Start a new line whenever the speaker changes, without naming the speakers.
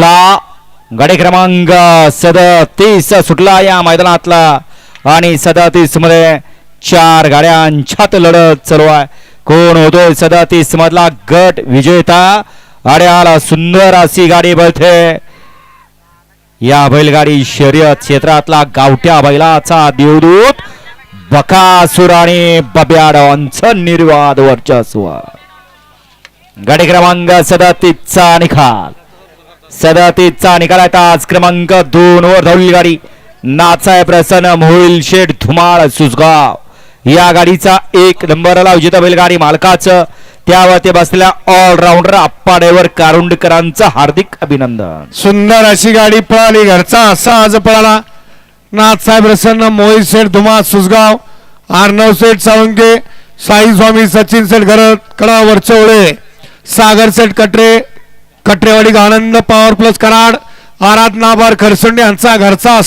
सुटला. गाडी क्रमांक सदतीस सुटला या मैदानातला. आणि सदतीसमध्ये चार गाड्यांच्यात लढत चालू आहे. कोण होतोय सदतीस मधला गट विजेता? आड्याला सुंदर अशी गाडी बळते या बैलगाडी शर्यत क्षेत्रातला गावठ्या बैलाचा देवदूत बकासूर आणि बब्याडांचं निर्वाद वर्चस्व. गाडी क्रमांक सदतीसचा निकाल. सदतीसचा निकाल आहे आज. क्रमांक दोन वर धावली गाडी. नाचाय प्रसन्न मोहिल शेठ धुमाळ सुसगाव या गाडीचा एक नंबरला विजेता बैलगाडी मालकाचं. त्यावरती बसलेल्या ऑलराऊंडर आप्पा ड्रायव्हर कारुंडकरांचं हार्दिक अभिनंदन.
सुंदर अशी गाडी पळाली. घरचा असा आज पळाला. नाथसाहेब प्रसन्न मोहित शेठ धुमा सुसगाव आर्णव शेठ सावंगे साई स्वामी सचिन शेठ घरत कडा वरचवळे सागर शेठ कटरे. Katrewadi Anand power plus Karad. आराध Nabar Kharsunde यांचा घरचा